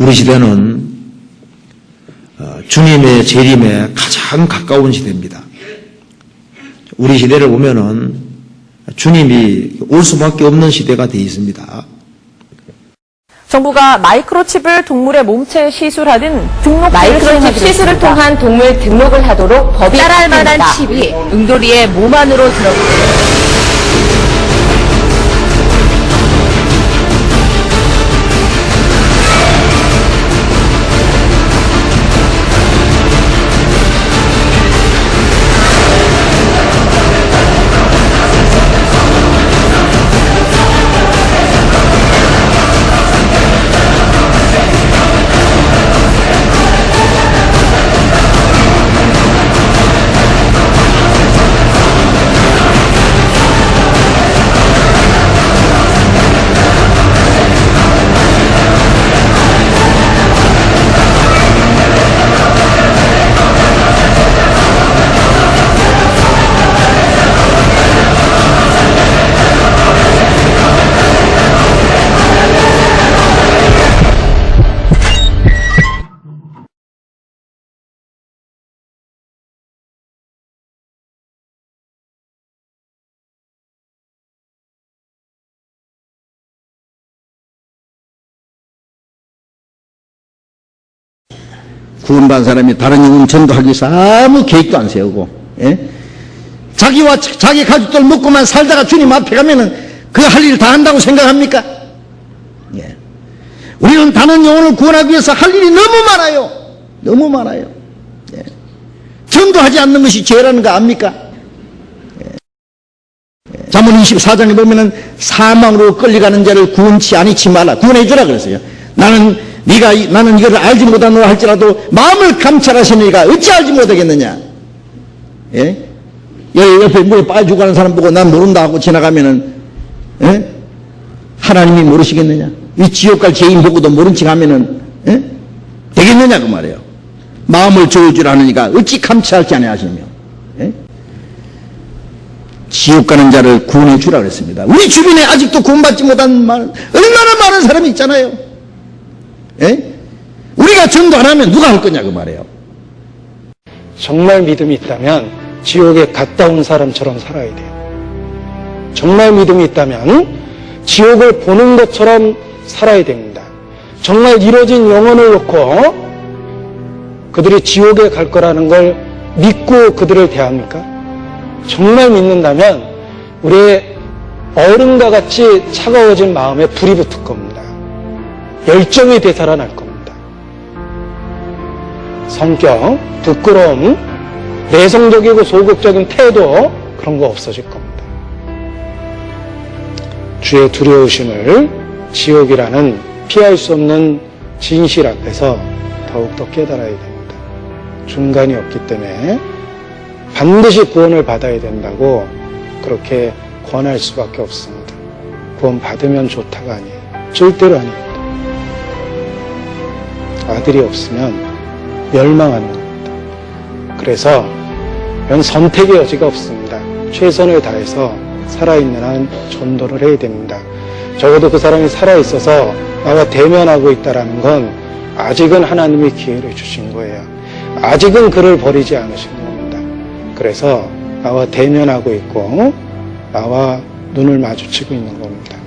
우리 시대는 어, 주님의 재림에 가장 가까운 시대입니다. 우리 시대를 보면은 주님이 올 수밖에 없는 시대가 되어 있습니다. 정부가 마이크로칩을 동물의 몸체에 시술하든 등록 마이크로칩 시술을 통한 동물 등록을 하도록 법이 따라할 만한 칩이 응돌이의 몸 안으로 들어가 구원받은 사람이 다른 영혼 전도하기 위해서 아무 계획도 안 세우고, 예? 자기와 자- 자기 가족들 먹고만 살다가 주님 앞에 가면은 그 할 일 다 한다고 생각합니까? 예. 우리는 다른 영혼을 구원하기 위해서 할 일이 너무 많아요. 너무 많아요. 예. 전도하지 않는 것이 죄라는 거 압니까? 예. 잠언 24장에 보면은 사망으로 끌려가는 자를 구원치 아니치 말라. 구원해 주라 그랬어요. 나는 네가 이- 나는 이것을 알지 못하노라 할지라도 마음을 감찰하시니까 어찌 알지 못하겠느냐? 예? 옆에 물에 빠져 죽어가는 사람 보고 난 모른다 하고 지나가면은 예? 하나님이 모르시겠느냐? 이 지옥 갈 죄인 보고도 모른 척 하면은 예? 되겠느냐 그 말이에요. 마음을 좋을 줄 아느니까 어찌 감찰하지 아니하시며 예? 지옥 가는 자를 구원해 주라 그랬습니다. 우리 주변에 아직도 구원받지 못한 많은, 얼마나 많은 사람이 있잖아요. 예? 우리가 전도 안 하면 누가 할 거냐 그 말이에요. 정말 믿음이 있다면 지옥에 갔다 온 사람처럼 살아야 돼요. 정말 믿음이 있다면 지옥을 보는 것처럼 살아야 됩니다. 정말 이루어진 영혼을 놓고 그들이 지옥에 갈 거라는 걸 믿고 그들을 대합니까? 정말 믿는다면 우리의 얼음과 같이 차가워진 마음에 불이 붙을 겁니다. 열정이 되살아날 겁니다. 성격, 부끄러움, 내성적이고 소극적인 태도 그런 거 없어질 겁니다. 주의 두려우심을 지옥이라는 피할 수 없는 진실 앞에서 더욱더 깨달아야 됩니다. 중간이 없기 때문에 반드시 구원을 받아야 된다고 그렇게 권할 수밖에 없습니다. 구원 받으면 좋다가 아니에요. 절대로 아닙니다. 아들이 없으면 멸망하는 겁니다. 그래서 이런 선택의 여지가 없습니다. 최선을 다해서 살아있는 한 전도를 해야 됩니다. 적어도 그 사람이 살아있어서 나와 대면하고 있다는 건 아직은 하나님이 기회를 주신 거예요. 아직은 그를 버리지 않으신 겁니다. 그래서 나와 대면하고 있고 나와 눈을 마주치고 있는 겁니다.